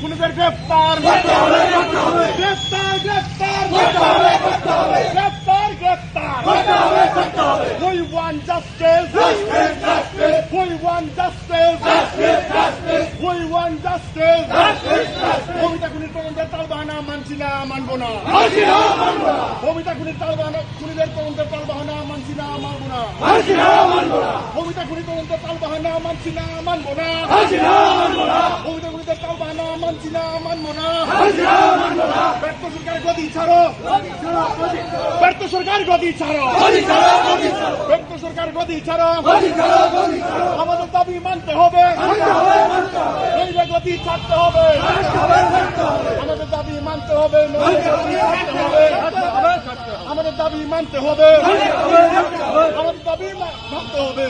খুনিদের গ্রেফতার গ্রেফতার গ্রেফতার গ্রেফতার We want justice. We want justice. We want justice. কবিতা খুনির তদন্তের তালবাহানা মানছি না মানবো না কবিতা খুনির তালবাহানা খুনিদের তদন্তের মানছি না। মানবো না। কবিতা খুনি মানছি না মানবো না। কবিতা খুনিদের তালবাহানা মানছি না মানবো না। ব্যর্থ সরকার গদি ছাড়ো। ব্যর্থ সরকার গদি ছাড়ো। ব্যর্থ সরকার গদি ছাড়ো। আমাদের দাবি মানতে হবে। গদি ছাড়তে হবে। আমাদের দাবি মানতে হবে গদি মানতে হবে। আমাদের দাবি মানতে হবে।